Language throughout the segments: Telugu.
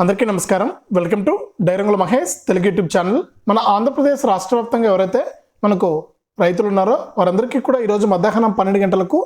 అందరికీ నమస్కారం. Welcome to Dairangula Mahesh Telugu YouTube channel. మన ఆంధ్రప్రదేశ్ రాష్ట్ర వ్యాప్తంగా ఎవరైతే మనకు రైతులు ఉన్నారో వారందరికీ కూడా ఈరోజు మధ్యాహ్నం పన్నెండు గంటలకు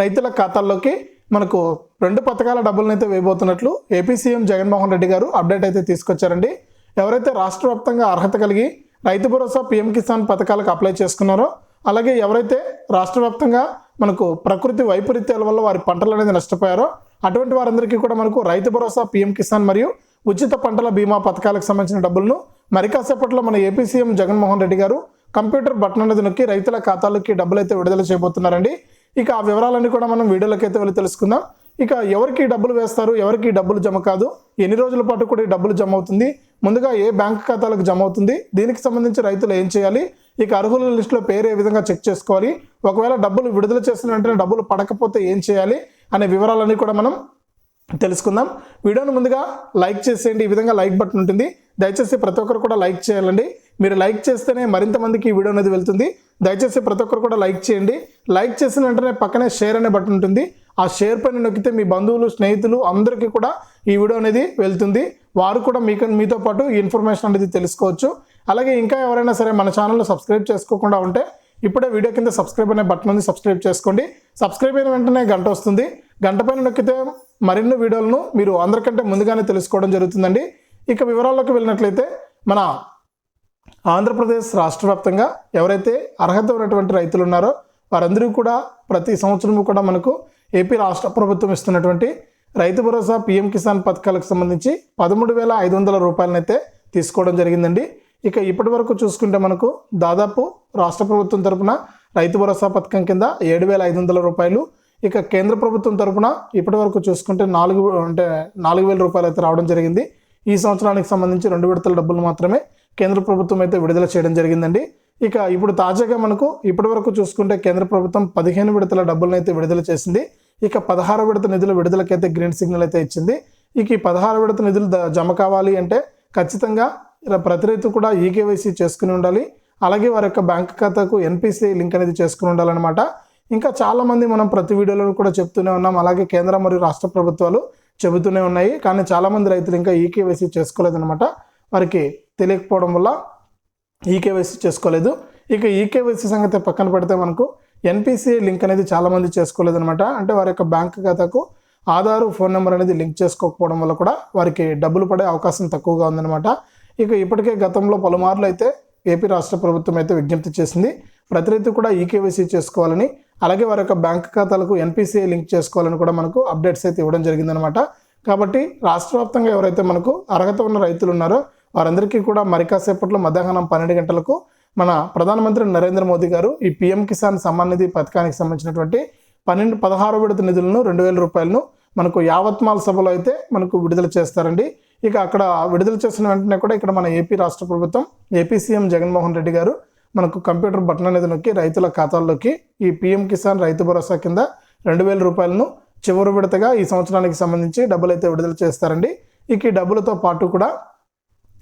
రైతుల ఖాతాల్లోకి మనకు రెండు పథకాల డబ్బులను అయితే వేయబోతున్నట్లు AP CM Jaganmohan Reddy garu update అయితే తీసుకొచ్చారండి. ఎవరైతే రాష్ట్ర వ్యాప్తంగా అర్హత కలిగి రైతు భరోసా పీఎం కిసాన్ పథకాలకు అప్లై చేసుకున్నారో అలాగే ఎవరైతే రాష్ట్ర వ్యాప్తంగా మనకు ప్రకృతి వైపరీత్యాల వల్ల వారి పంటలు అనేది నష్టపోయారో అటువంటి వారందరికీ కూడా మనకు రైతు భరోసా పీఎం కిసాన్ మరియు ఉచిత పంటల బీమా పథకాలకు సంబంధించిన డబ్బులను మరి కాసేపట్లో మన ఏపీ సీఎం జగన్మోహన్ రెడ్డి గారు కంప్యూటర్ బటన్ అనేది నొక్కి రైతుల ఖాతాలకి డబ్బులైతే విడుదల చేయబోతున్నారండి. ఇక ఆ వివరాలన్నీ కూడా మనం వీడియోలోకి అయితే వెళ్ళి తెలుసుకుందాం. ఇక ఎవరికి డబ్బులు వేస్తారు ఎవరికి డబ్బులు జమ కాదు ఎన్ని రోజుల పాటు కూడా ఈ డబ్బులు జమ అవుతుంది ముందుగా ఏ బ్యాంక్ ఖాతాలకు జమ అవుతుంది దీనికి సంబంధించి రైతులు ఏం చేయాలి ఇక అర్హుల లిస్టులో పేరు ఏ విధంగా చెక్ చేసుకోవాలి ఒకవేళ డబ్బులు విడుదల చేసిన వెంటనే డబ్బులు పడకపోతే ఏం చేయాలి అనే వివరాలన్నీ కూడా మనం తెలుసుకుందాం. వీడియోను ముందుగా లైక్ చేసేయండి. ఈ విధంగా లైక్ బటన్ ఉంటుంది. దయచేసి ప్రతి ఒక్కరు కూడా లైక్ చేయాలండి. మీరు లైక్ చేస్తేనే మరింత మందికి ఈ వీడియో అనేది వెళ్తుంది. దయచేసి ప్రతి ఒక్కరు కూడా లైక్ చేయండి. లైక్ చేసిన వెంటనే పక్కనే షేర్ అనే బటన్ ఉంటుంది. ఆ షేర్ పైన నొక్కితే మీ బంధువులు స్నేహితులు అందరికీ కూడా ఈ వీడియో అనేది వెళ్తుంది. వారు కూడా మీకు మీతో పాటు ఈ ఇన్ఫర్మేషన్ అనేది తెలుసుకోవచ్చు. అలాగే ఇంకా ఎవరైనా సరే మన ఛానల్ను సబ్స్క్రైబ్ చేసుకోకుండా ఉంటే ఇప్పుడే వీడియో కింద సబ్స్క్రైబ్ అనే బటన్ ఉంది. సబ్స్క్రైబ్ చేసుకోండి. సబ్స్క్రైబ్ అయిన వెంటనే గంట వస్తుంది. గంట పైన నొక్కితే మరిన్ని వీడియోలను మీరు అందరికంటే ముందుగానే తెలుసుకోవడం జరుగుతుందండి. ఇక వివరాల్లోకి వెళ్ళినట్లయితే మన ఆంధ్రప్రదేశ్ రాష్ట్ర వ్యాప్తంగా ఎవరైతే అర్హత ఉన్నటువంటి రైతులు ఉన్నారో వారందరూ కూడా ప్రతి సంవత్సరము కూడా మనకు ఏపీ రాష్ట్ర ప్రభుత్వం ఇస్తున్నటువంటి రైతు భరోసా పీఎం కిసాన్ పథకాలకు సంబంధించి పదమూడు వేల ఐదు వందల రూపాయలనైతే తీసుకోవడం జరిగిందండి. ఇక ఇప్పటి వరకు చూసుకుంటే మనకు దాదాపు రాష్ట్ర ప్రభుత్వం తరపున రైతు భరోసా పథకం కింద ఏడు వేల ఐదు వందల రూపాయలు ఇక కేంద్ర ప్రభుత్వం తరపున ఇప్పటి వరకు చూసుకుంటే నాలుగు అంటే నాలుగు వేల రూపాయలు అయితే రావడం జరిగింది. ఈ సంవత్సరానికి సంబంధించి రెండు విడతల డబ్బులు మాత్రమే కేంద్ర ప్రభుత్వం అయితే విడుదల చేయడం జరిగిందండి. ఇక ఇప్పుడు తాజాగా మనకు ఇప్పటి వరకు చూసుకుంటే కేంద్ర ప్రభుత్వం పదిహేను విడతల డబ్బులను అయితే విడుదల చేసింది. ఇక పదహారు విడత నిధుల విడుదలకైతే గ్రీన్ సిగ్నల్ అయితే ఇచ్చింది. ఇక ఈ పదహారు విడత నిధులు జమ కావాలి అంటే ఖచ్చితంగా ప్రతి రైతు కూడా ఈకేవైసీ చేసుకుని ఉండాలి. అలాగే వారి యొక్క బ్యాంక్ ఖాతాకు ఎన్పిసిఐ లింక్ అనేది చేసుకుని ఉండాలన్నమాట. ఇంకా చాలామంది మనం ప్రతి వీడియోలో కూడా చెప్తూనే ఉన్నాం. అలాగే కేంద్ర మరియు రాష్ట్ర ప్రభుత్వాలు చెబుతూనే ఉన్నాయి. కానీ చాలామంది రైతులు ఇంకా ఈకేవైసీ చేసుకోలేదన్నమాట. వారికి తెలియకపోవడం వల్ల ఈకేవైసీ చేసుకోలేదు. ఇక ఈకేవైసీ సంగతి పక్కన పెడితే మనకు ఎన్పిసిఐ లింక్ అనేది చాలామంది చేసుకోలేదనమాట అంటే వారి యొక్క బ్యాంక్ ఖాతాకు ఆధారు ఫోన్ నెంబర్ అనేది లింక్ చేసుకోకపోవడం వల్ల కూడా వారికి డబ్బులు పడే అవకాశం తక్కువగా ఉందన్నమాట. ఇక ఇప్పటికే గతంలో పలుమార్లు అయితే ఏపీ రాష్ట్ర ప్రభుత్వం అయితే విజ్ఞప్తి చేసింది. ప్రతి రైతు కూడా ఈకేవైసీ చేసుకోవాలని అలాగే వారి యొక్క బ్యాంక్ ఖాతాలకు ఎన్పిసిఐ లింక్ చేసుకోవాలని కూడా మనకు అప్డేట్స్ అయితే ఇవ్వడం జరిగిందనమాట కాబట్టి రాష్ట్ర వ్యాప్తంగా ఎవరైతే మనకు అర్హత ఉన్న రైతులు ఉన్నారో వారందరికీ కూడా మరి కాసేపట్లో మధ్యాహ్నం పన్నెండు గంటలకు మన ప్రధానమంత్రి నరేంద్ర మోదీ గారు ఈ పిఎం కిసాన్ సమ్మాన్ నిధి పథకానికి సంబంధించినటువంటి పన్నెండు పదహారు విడత నిధులను రెండు వేల రూపాయలను మనకు యావత్మాల్ సభలో అయితే మనకు విడుదల చేస్తారండి. ఇక అక్కడ విడుదల చేసిన వెంటనే కూడా ఇక్కడ మన ఏపీ రాష్ట్ర ప్రభుత్వం ఏపీ సీఎం జగన్మోహన్ రెడ్డి గారు మనకు కంప్యూటర్ బటన్ అనేది నొక్కి రైతుల ఖాతాల్లోకి ఈ పిఎం కిసాన్ రైతు భరోసా కింద రెండు వేల రూపాయలను చివరి విడతగా ఈ సంవత్సరానికి సంబంధించి డబ్బులు అయితే విడుదల చేస్తారండి. ఇక ఈ డబ్బులతో పాటు కూడా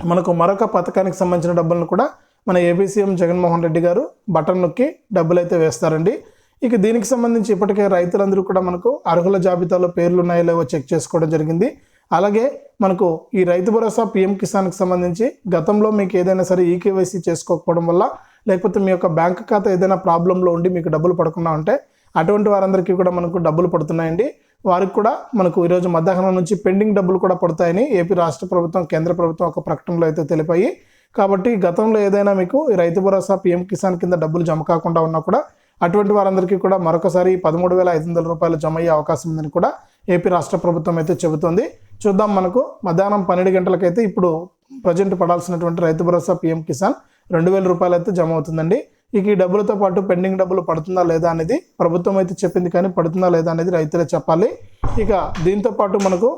మనకు మరొక పథకానికి సంబంధించిన డబ్బులను కూడా మన ఏపీ సీఎం జగన్మోహన్ రెడ్డి గారు బటన్ నొక్కి డబ్బులు అయితే వేస్తారండి. ఇక దీనికి సంబంధించి ఇప్పటికే రైతులందరూ కూడా మనకు అర్హుల జాబితాలో పేర్లు ఉన్నాయో లేవో చెక్ చేసుకోవడం జరిగింది. అలాగే మనకు ఈ రైతు భరోసా పిఎం కిసాన్కి సంబంధించి గతంలో మీకు ఏదైనా సరే ఈకేవైసీ చేసుకోకపోవడం వల్ల లేకపోతే మీ యొక్క బ్యాంక్ ఖాతా ఏదైనా ప్రాబ్లంలో ఉండి మీకు డబ్బులు పడకుండా ఉంటే అటువంటి వారందరికీ కూడా మనకు డబ్బులు పడుతున్నాయండి. వారికి కూడా మనకు ఈరోజు మధ్యాహ్నం నుంచి పెండింగ్ డబ్బులు కూడా పడతాయని ఏపీ రాష్ట్ర ప్రభుత్వం కేంద్ర ప్రభుత్వం ఒక ప్రకటనలో అయితే తెలిపాయి. కాబట్టి గతంలో ఏదైనా మీకు ఈ రైతు భరోసా పిఎం కిసాన్ కింద డబ్బులు జమ కాకుండా ఉన్నా కూడా అటువంటి వారందరికీ కూడా మరొకసారి పదమూడు వేల ఐదు వందల రూపాయలు జమ అయ్యే అవకాశం ఉందని కూడా ఏపీ రాష్ట్ర ప్రభుత్వం అయితే చెబుతోంది. చూద్దాం మనకు మధ్యాహ్నం పన్నెండు గంటలకైతే ఇప్పుడు ప్రజెంట్ పడాల్సినటువంటి రైతు భరోసా పిఎం కిసాన్ రెండు వేల రూపాయలు అయితే జమ అవుతుందండి. ఇక ఈ డబ్బులతో పాటు పెండింగ్ డబ్బులు పడుతుందా లేదా అనేది ప్రభుత్వం అయితే చెప్పింది కానీ పడుతుందా లేదా అనేది రైతులే చెప్పాలి. ఇక దీంతో పాటు మనకు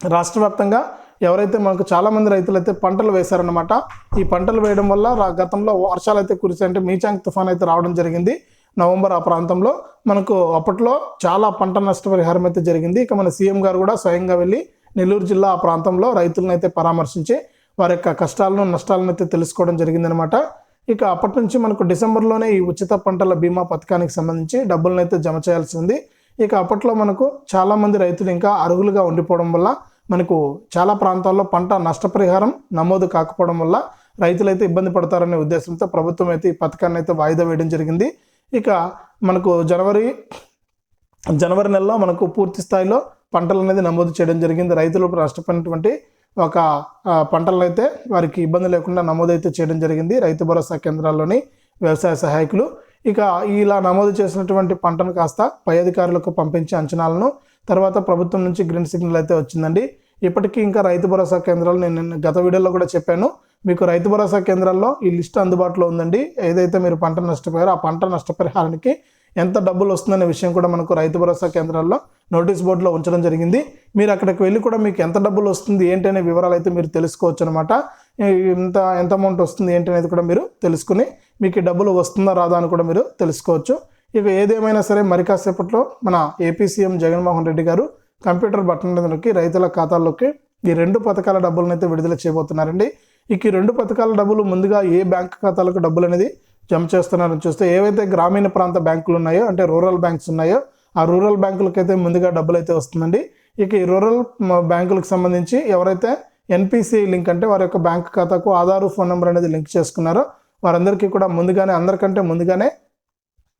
రాష్ట్ర వ్యాప్తంగా ఎవరైతే మనకు చాలామంది రైతులు అయితే పంటలు వేశారనమాట ఈ పంటలు వేయడం వల్ల గతంలో వర్షాలు అయితే కురిసాయి అంటే మీచాంగ్ తుఫాన్ అయితే రావడం జరిగింది. నవంబర్ ఆ ప్రాంతంలో మనకు అప్పట్లో చాలా పంట నష్టపరిహారం అయితే జరిగింది. ఇక మన సీఎం గారు కూడా స్వయంగా వెళ్ళి నెల్లూరు జిల్లా ఆ ప్రాంతంలో రైతులను అయితే పరామర్శించి వారి యొక్క కష్టాలను నష్టాలను అయితే తెలుసుకోవడం జరిగిందనమాట ఇక అప్పటి నుంచి మనకు డిసెంబర్లోనే ఈ ఉచిత పంటల బీమా పథకానికి సంబంధించి డబ్బులను అయితే జమ చేయాల్సి ఉంది. ఇక అప్పట్లో మనకు చాలామంది రైతులు ఇంకా అర్హులుగా ఉండిపోవడం వల్ల మనకు చాలా ప్రాంతాల్లో పంట నష్టపరిహారం నమోదు కాకపోవడం వల్ల రైతులైతే ఇబ్బంది పడతారనే ఉద్దేశంతో ప్రభుత్వం అయితే ఈ పథకాన్ని అయితే వాయిదా వేయడం జరిగింది. ఇక మనకు జనవరి జనవరి నెలలో మనకు పూర్తి స్థాయిలో పంటలు అనేది నమోదు చేయడం జరిగింది. రైతులకు నష్టపోయినటువంటి ఒక పంటలను అయితే వారికి ఇబ్బంది లేకుండా నమోదైతే చేయడం జరిగింది. రైతు భరోసా కేంద్రాల్లోని వ్యవసాయ సహాయకులు. ఇక ఇలా నమోదు చేసినటువంటి పంటను కాస్త పై అధికారులకు పంపించే అంచనాలను తర్వాత ప్రభుత్వం నుంచి గ్రీన్ సిగ్నల్ అయితే వచ్చిందండి. ఇప్పటికీ ఇంకా రైతు భరోసా కేంద్రాలు నేను గత వీడియోలో కూడా చెప్పాను. మీకు రైతు భరోసా కేంద్రాల్లో ఈ లిస్ట్ అందుబాటులో ఉందండి. ఏదైతే మీరు పంట నష్టపోయారో ఆ పంట నష్టపరిహారానికి ఎంత డబ్బులు వస్తుందనే విషయం కూడా మనకు రైతు భరోసా కేంద్రాల్లో నోటీస్ బోర్డులో ఉంచడం జరిగింది. మీరు అక్కడికి వెళ్ళి కూడా మీకు ఎంత డబ్బులు వస్తుంది ఏంటి అనే వివరాలు అయితే మీరు తెలుసుకోవచ్చు అనమాట ఎంత ఎంత అమౌంట్ వస్తుంది ఏంటి అనేది కూడా మీరు తెలుసుకుని మీకు డబ్బులు వస్తుందా రాదా అని కూడా మీరు తెలుసుకోవచ్చు. ఇక ఏదేమైనా సరే మరి కాసేపట్లో మన ఏపీ సీఎం జగన్మోహన్ రెడ్డి గారు కంప్యూటర్ బటన్ నొక్కి రైతుల ఖాతాల్లోకి ఈ రెండు పథకాల డబ్బులను అయితే విడుదల చేయబోతున్నారండి. ఇక ఈ రెండు పథకాల డబ్బులు ముందుగా ఏ బ్యాంక్ ఖాతాలకు డబ్బులు అనేది జమ చేస్తున్నారని చూస్తే ఏవైతే గ్రామీణ ప్రాంత బ్యాంకులు ఉన్నాయో అంటే రూరల్ బ్యాంక్స్ ఉన్నాయో ఆ రూరల్ బ్యాంకులకి అయితే ముందుగా డబ్బులు అయితే వస్తుందండి. ఇక ఈ రూరల్ బ్యాంకులకు సంబంధించి ఎవరైతే ఎన్పిసి లింక్ అంటే వారి యొక్క బ్యాంక్ ఖాతాకు ఆధార్ ఫోన్ నెంబర్ అనేది లింక్ చేసుకున్నారో వారందరికీ కూడా ముందుగానే అందరికంటే ముందుగానే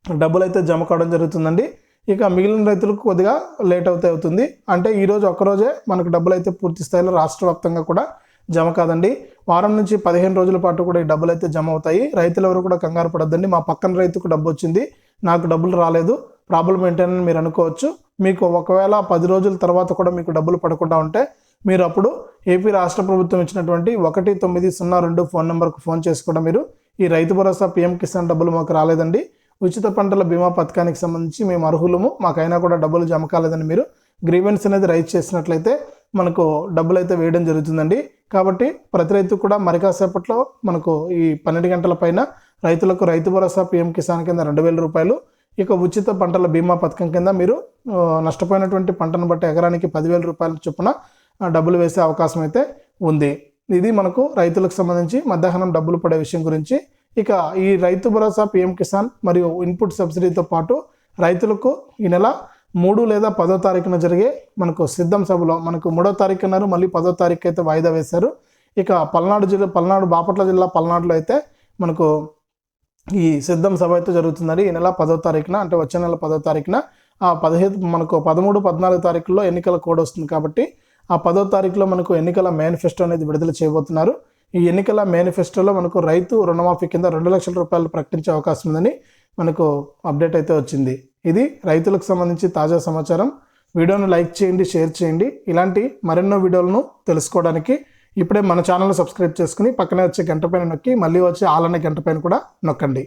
డబ్బులు అయితే జమ కావడం జరుగుతుందండి. ఇక మిగిలిన రైతులకు కొద్దిగా లేట్ అవుతే అవుతుంది. అంటే ఈరోజు ఒక్కరోజే మనకు డబ్బులు అయితే పూర్తి స్థాయిలో రాష్ట్ర వ్యాప్తంగా కూడా జమ కాదండి. వారం నుంచి పదిహేను రోజుల పాటు కూడా ఈ డబ్బులు అయితే జమ అవుతాయి. రైతులు ఎవరు కూడా కంగారు పడద్దండి. మా పక్కన రైతుకు డబ్బు వచ్చింది. నాకు డబ్బులు రాలేదు. ప్రాబ్లం ఏంటని మీరు అనుకోవచ్చు. మీకు ఒకవేళ పది రోజుల తర్వాత కూడా మీకు డబ్బులు పడకుండా ఉంటే మీరు అప్పుడు ఏపీ రాష్ట్ర ప్రభుత్వం ఇచ్చినటువంటి ఒకటి తొమ్మిది సున్నా రెండు ఫోన్ నెంబర్కు ఫోన్ చేసి కూడా మీరు ఈ రైతు భరోసా పీఎం కిసాన్ డబ్బులు మాకు రాలేదండి. ఉచిత పంటల బీమా పథకానికి సంబంధించి మేము అర్హులము. మాకైనా కూడా డబ్బులు జమ కాలేదని మీరు గ్రీవెన్స్ అనేది రైజ్ చేసినట్లయితే మనకు డబ్బులు అయితే వేయడం జరుగుతుందండి. కాబట్టి ప్రతి రైతు కూడా మరి కాసేపట్లో మనకు ఈ పన్నెండు గంటల పైన రైతులకు రైతు భరోసా పీఎం కిసాన్ కింద రెండు వేల రూపాయలు ఇక ఉచిత పంటల బీమా పథకం కింద మీరు నష్టపోయినటువంటి పంటను బట్టి ఎకరానికి పదివేల రూపాయల చొప్పున డబ్బులు వేసే అవకాశం అయితే ఉంది. ఇది మనకు రైతులకు సంబంధించి మధ్యాహ్నం డబ్బులు పడే విషయం గురించి ఇక ఈ రైతు భరోసా పీఎం కిసాన్ మరియు ఇన్పుట్ సబ్సిడీతో పాటు రైతులకు ఈ నెల మూడు లేదా పదో తారీఖున జరిగే మనకు సిద్ధం సభలో మనకు మూడో తారీఖు అన్నారు మళ్ళీ పదో తారీఖు అయితే వాయిదా వేశారు. ఇక పల్నాడు జిల్లా పల్నాడు బాపట్ల జిల్లా పల్నాడులో అయితే మనకు ఈ సిద్ధం సభ అయితే జరుగుతుందండి. ఈ నెల పదో తారీఖున అంటే వచ్చే నెల పదో తారీఖున ఆ పదిహేను మనకు పదమూడు పద్నాలుగు తారీఖుల్లో ఎన్నికల కోడ్ వస్తుంది కాబట్టి ఆ పదో తారీఖులో మనకు ఎన్నికల మేనిఫెస్టో అనేది విడుదల చేయబోతున్నారు. ఈ ఎన్నికల మేనిఫెస్టోలో మనకు రైతు రుణమాఫీ కింద రెండు లక్షల రూపాయలు ప్రకటించే అవకాశం ఉందని మనకు అప్డేట్ అయితే వచ్చింది. ఇది రైతులకు సంబంధించి తాజా సమాచారం. వీడియోను లైక్ చేయండి షేర్ చేయండి. ఇలాంటి మరెన్నో వీడియోలను తెలుసుకోవడానికి ఇప్పుడే మన ఛానల్ సబ్స్క్రైబ్ చేసుకుని పక్కనే వచ్చే గంట పైన నొక్కి మళ్ళీ వచ్చే ఆలనే గంట పైన కూడా నొక్కండి.